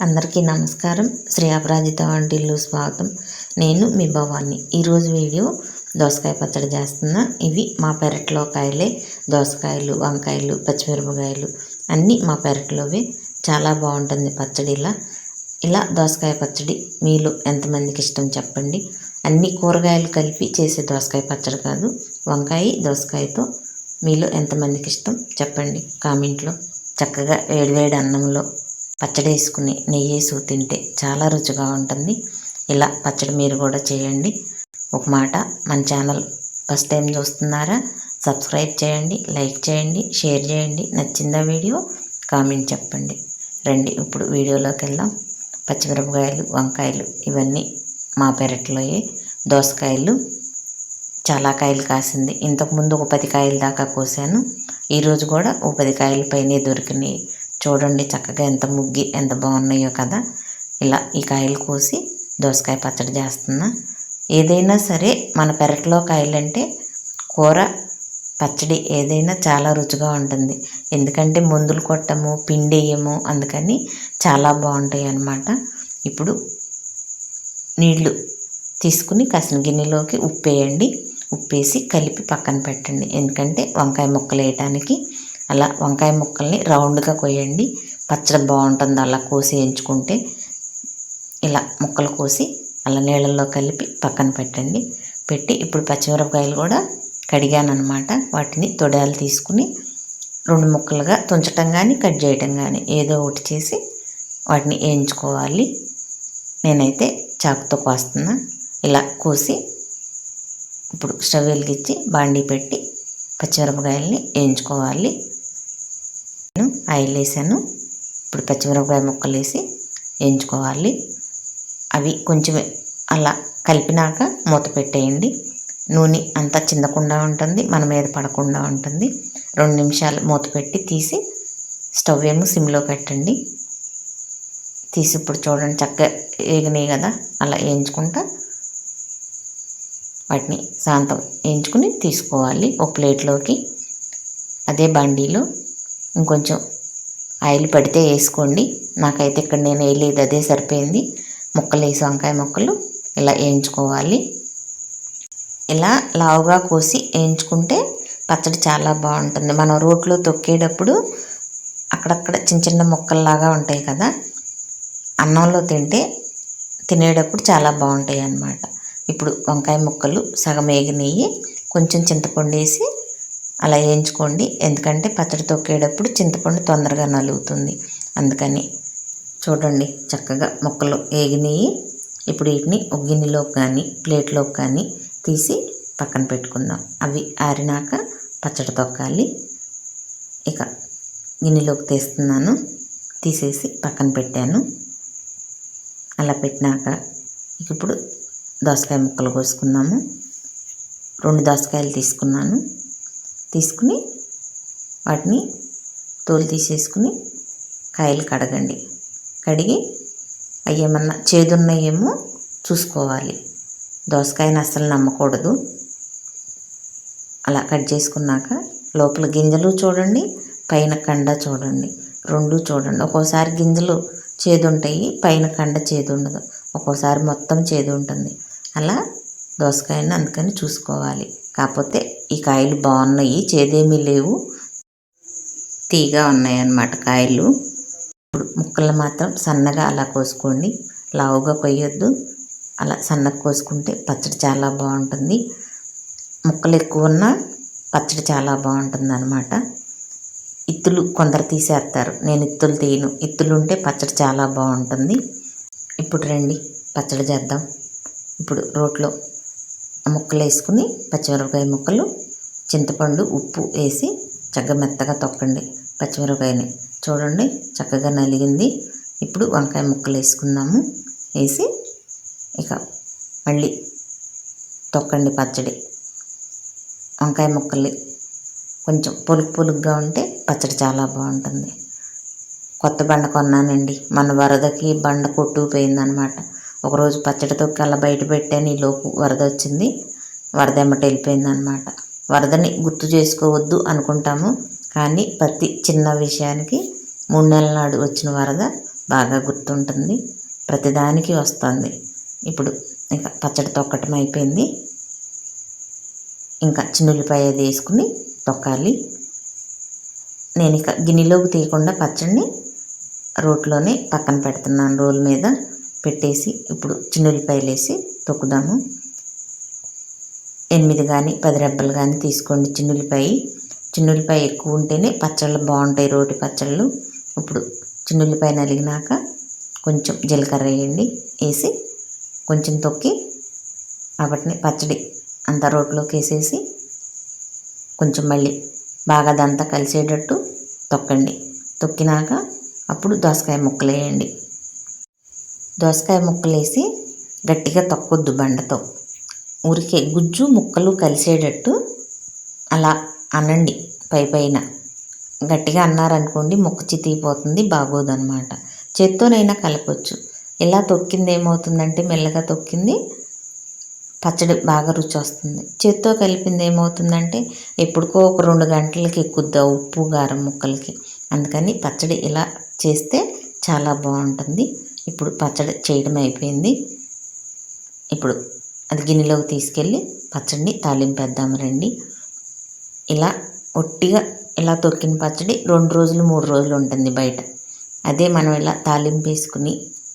అందరికీ నమస్కారం. శ్రీ అపరాజిత వంటిల్లు స్వాగతం. నేను మీ భవాన్ని ఈరోజు వీడియో దోసకాయ పచ్చడి చేస్తున్నా. ఇవి మా పెరట్లో కాయలే. దోసకాయలు వంకాయలు పచ్చిమిరపకాయలు అన్నీ మా పెరట్లోవే. చాలా బాగుంటుంది పచ్చడి ఇలా. ఇలా దోసకాయ పచ్చడి మీలో ఎంతమందికి ఇష్టం చెప్పండి. అన్ని కూరగాయలు కలిపి చేసే దోసకాయ పచ్చడి కాదు. వంకాయ దోసకాయతో మీలో ఎంతమందికి ఇష్టం చెప్పండి కామెంట్లో. చక్కగా వేడివేడి అన్నంలో పచ్చడి వేసుకుని నెయ్యి వేసి తింటే చాలా రుచిగా ఉంటుంది. ఇలా పచ్చడి మీరు కూడా చేయండి. ఒక మాట మన ఛానల్ ఫస్ట్ టైం చూస్తున్నారా? సబ్స్క్రైబ్ చేయండి లైక్ చేయండి షేర్ చేయండి. నచ్చిందా వీడియో? కామెంట్ చెప్పండి. రండి ఇప్పుడు వీడియోలోకి వెళ్దాం. పచ్చిమిరపకాయలు వంకాయలు ఇవన్నీ మా పెరట్లోయే దోసకాయలు చాలా కాయలు కాసింది. ఇంతకుముందు ఒక పది కాయల దాకా కోసాను. ఈరోజు కూడా ఒక పది కాయల పైనే దొరికినాయి. చూడండి చక్కగా ఎంత ముగ్గి ఎంత బాగున్నాయో కదా. ఇలా ఈ కాయలు కోసి దోసకాయ పచ్చడి చేస్తున్నా. ఏదైనా సరే మన పెరట్లో కాయలంటే కూర పచ్చడి ఏదైనా చాలా రుచిగా ఉంటుంది. ఎందుకంటే మందులు కొట్టము పిండి వేయము అందుకని చాలా బాగుంటాయి అన్నమాట. ఇప్పుడు నీళ్ళు తీసుకుని కసిన గిన్నెలోకి ఉప్పు వేయండి ఉప్పేసి కలిపి పక్కన పెట్టండి. ఎందుకంటే వంకాయ ముక్కలు వేయటానికి అలా వంకాయ ముక్కల్ని రౌండ్గా కోయండి పచ్చడి బాగుంటుంది అలా కోసి వేయించుకుంటే ఇలా ముక్కలు కోసి అలా నీళ్ళల్లో కలిపి పక్కన పెట్టండి. పెట్టి ఇప్పుడు పచ్చిమిరపకాయలు కూడా కడిగాను అనమాట వాటిని తొడాలు తీసుకుని రెండు ముక్కలుగా తుంచటం కానీ కట్ చేయటం కానీ ఏదో ఒకటి చేసి వాటిని వేయించుకోవాలి నేనైతే చాకుతో కోస్తున్నా. ఇలా కోసి ఇప్పుడు స్టవ్ వెలిగించి బాండీ పెట్టి పచ్చిమిరపకాయలని వేయించుకోవాలి నేను ఆయిల్ వేసాను. ఇప్పుడు పచ్చిమిరపకాయ ముక్కలు వేసి వేయించుకోవాలి. అవి కొంచెం అలా కలిపినాక మూత పెట్టేయండి. నూనె అంతా చిందకుండా ఉంటుంది మన మీద పడకుండా ఉంటుంది. రెండు నిమిషాలు మూత పెట్టి తీసి స్టవ్ ఏమో సిమ్లో పెట్టండి. తీసి ఇప్పుడు చూడండి చక్కగా వేగినాయి కదా అలా వేయించుకుంటా వాటిని శాంతం వేయించుకుని తీసుకోవాలి. ఒక ప్లేట్లోకి అదే బండిలో ఇంకొంచెం ఆయిల్ పడితే వేసుకోండి. నాకైతే ఇక్కడ నేను వేయలేదు అదే సరిపోయింది. ముక్కలు వేసి వంకాయ ముక్కలు ఇలా వేయించుకోవాలి. ఇలా లావుగా కోసి వేయించుకుంటే పచ్చడి చాలా బాగుంటుంది. మనం రోట్లో తొక్కేటప్పుడు అక్కడక్కడ చిన్న చిన్న ముక్కల్లాగా ఉంటాయి కదా అన్నంలో తింటే తినేటప్పుడు చాలా బాగుంటాయి అన్నమాట. ఇప్పుడు వంకాయ ముక్కలు సగం వేగినాయి. కొంచెం చింతపండు వేసి అలా వేయించుకోండి. ఎందుకంటే పచ్చడి తొక్కేటప్పుడు చింతపండు తొందరగా నలుగుతుంది. అందుకని చూడండి చక్కగా ముక్కలు ఏగినయి. ఇప్పుడు వీటిని ఒక గిన్నెలోకి కానీ ప్లేట్లోకి కానీ తీసి పక్కన పెట్టుకుందాం. అవి ఆరినాక పచ్చడి తొక్కాలి. ఇక గిన్నెలోకి తీస్తున్నాను. తీసేసి పక్కన పెట్టాను. అలా పెట్టినాక ఇప్పుడు దోసకాయ ముక్కలు కోసుకున్నాము రెండు దోసకాయలు తీసుకున్నాను. తీసుకుని వాటిని తోలు తీసేసుకుని కాయలు కడగండి. కడిగి అవి ఏమన్నా చేదున్నాయేమో చూసుకోవాలి. దోసకాయని అస్సలు నమ్మకూడదు. అలా కట్ చేసుకున్నాక లోపల గింజలు చూడండి పైన కండ చూడండి రెండు చూడండి. ఒక్కోసారి గింజలు చేదుంటాయి పైన కండ చేదు ఉండదు ఒక్కోసారి మొత్తం చేదు ఉంటుంది అలా దోసకాయని అందుకని చూసుకోవాలి. కాకపోతే ఈ కాయలు బాగున్నాయి. చేదేమీ లేవు. తీగా ఉన్నాయన్నమాట కాయలు. ఇప్పుడు ముక్కలు మాత్రం సన్నగా అలా కోసుకోండి. లావుగా కొయ్యొద్దు. అలా సన్నగా కోసుకుంటే పచ్చడి చాలా బాగుంటుంది. ముక్కలు ఎక్కువ ఉన్నా పచ్చడి చాలా బాగుంటుంది అనమాట ఇత్తులు కొందరు తీసేస్తారు. నేను ఇత్తులు తీయను. ఇత్తులు ఉంటే పచ్చడి చాలా బాగుంటుంది. ఇప్పుడు రండి పచ్చడి చేద్దాం. ఇప్పుడు రోట్లో ముక్కలు వేసుకుని పచ్చిమిరపకాయ ముక్కలు చింతపండు ఉప్పు వేసి చక్కగా మెత్తగా తొక్కండి పచ్చిమిరపకాయని. చూడండి చక్కగా నలిగింది. ఇప్పుడు వంకాయ ముక్కలు వేసుకుందాము వేసి ఇక మళ్ళీ తొక్కండి పచ్చడి. వంకాయ ముక్కలు. కొంచెం పొలుగు పొలుగ్గా ఉంటే పచ్చడి చాలా బాగుంటుంది. కొత్త బండ కొన్నానండి. మన వరదకి బండ కొట్టుకుపోయిందనమాట. ఒకరోజు పచ్చడితో కల్లా బయట పెట్టాను ఈ లోపు వరద వచ్చింది. వరద ఎమ్మట వెళ్ళిపోయింది అనమాట వరదని గుర్తు చేసుకోవద్దు అనుకుంటాము. కానీ ప్రతి చిన్న విషయానికి మూడు నెలల నాడు వచ్చిన వరద బాగా గుర్తుంటుంది. ప్రతిదానికి వస్తుంది. ఇప్పుడు ఇంకా పచ్చడి తొక్కటం అయిపోయింది. ఇంకా చిన్నుల్లిపాయ అది వేసుకుని తొక్కాలి. నేను ఇక గిన్నెలోకి తీయకుండా పచ్చడిని రోట్లోనే పక్కన పెడుతున్నాను రోల్ మీద. పెట్టేసి ఇప్పుడు చిన్నులపాయలు వేసి తొక్కుదాము. ఎనిమిది కానీ పది రెబ్బలు కానీ తీసుకోండి చిన్నులపాయ చిన్నుల్లిపాయ ఎక్కువ ఉంటేనే పచ్చళ్ళు బాగుంటాయి రోటి పచ్చళ్ళు. ఇప్పుడు చిన్నులపాయ నలిగినాక కొంచెం జీలకర్ర వేయండి వేసి కొంచెం తొక్కి వాటిని పచ్చడి అంత రోట్లోకి వేసేసి కొంచెం మళ్ళీ బాగా అదంతా కలిసేటట్టు తొక్కండి. తొక్కినాక అప్పుడు దోసకాయ ముక్కలు వేయండి. దోసకాయ ముక్కలు వేసి గట్టిగా తొక్కొద్దు బండతో. ఊరికే గుజ్జు ముక్కలు కలిసేటట్టు అలా అనండి పై పైన. గట్టిగా అన్నారనుకోండి ముక్క చితికిపోతుంది బాగోదనమాట. చేత్తోనైనా కలపచ్చు. ఇలా తొక్కింది ఏమవుతుందంటే మెల్లగా తొక్కింది పచ్చడి బాగా రుచి వస్తుంది చేత్తో కలిపింది ఏమవుతుందంటే ఎప్పుడుకో ఒక రెండు గంటలకి ఎక్కుద్దా ఉప్పు కారం ముక్కలకి. అందుకని పచ్చడి ఇలా చేస్తే చాలా బాగుంటుంది. ఇప్పుడు పచ్చడి చేయడం అయిపోయింది. ఇప్పుడు అది గిన్నెలోకి తీసుకెళ్ళి పచ్చడిని తాలింపేద్దాం రండి. ఇలా ఒట్టిగా ఇలా తొక్కిన పచ్చడి రెండు రోజులు మూడు రోజులు ఉంటుంది బయట. అదే మనం ఇలా తాలింపు వేసుకుని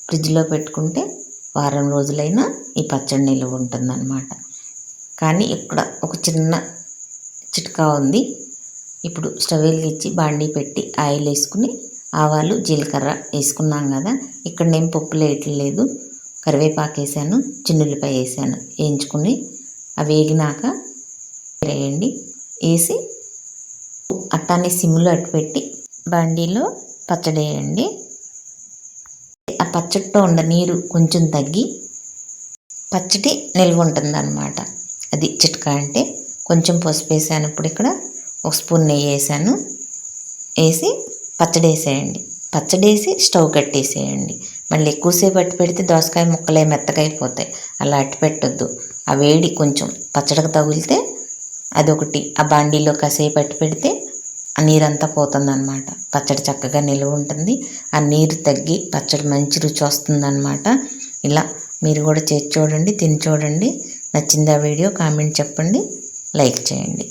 ఫ్రిడ్జ్లో పెట్టుకుంటే వారం రోజులైనా ఈ పచ్చడి నిలువ ఉంటుందన్నమాట. కానీ ఇక్కడ ఒక చిన్న చిట్కా ఉంది. ఇప్పుడు స్టవ్ వెలిగించి బాండీ పెట్టి ఆయిల్ వేసుకుని ఆవాలు జీలకర్ర వేసుకున్నాం కదా. ఇక్కడ నేను పప్పులు వేయట్లేదు కరివేపాకు వేసాను చిన్నుల్లిపాయ వేసాను. వేయించుకుని అవి వేగినాక వేయండి. వేసి అట్టాన్ని సిమ్లో అట్టు పెట్టి బండిలో పచ్చడి వేయండి. ఆ పచ్చడితో ఉండ నీరు కొంచెం తగ్గి పచ్చడి నిల్వ ఉంటుంది అనమాట అది చిట్కా అంటే కొంచెం పసుపు వేసాను. ఇప్పుడు ఇక్కడ ఒక స్పూన్ నెయ్యి వేసాను. వేసి పచ్చడి వేసేయండి పచ్చడి వేసి స్టవ్ కట్టేసేయండి. మళ్ళీ ఎక్కువసేపు అట్టి పెడితే దోసకాయ ముక్కలే మెత్తగా అయిపోతాయి అలా అట్టు పెట్టొద్దు. ఆ వేడి కొంచెం పచ్చడికి తగిలితే అదొకటి. ఆ బాండీలో కాసేపు అట్టి పెడితే ఆ నీరంతా పోతుందన్నమాట. పచ్చడి చక్కగా నిలువ ఉంటుంది. ఆ నీరు తగ్గి పచ్చడి మంచి రుచి వస్తుందన్నమాట. ఇలా మీరు కూడా చేసి చూడండి తిని చూడండి. నచ్చిందా వీడియో కామెంట్ చెప్పండి లైక్ చేయండి.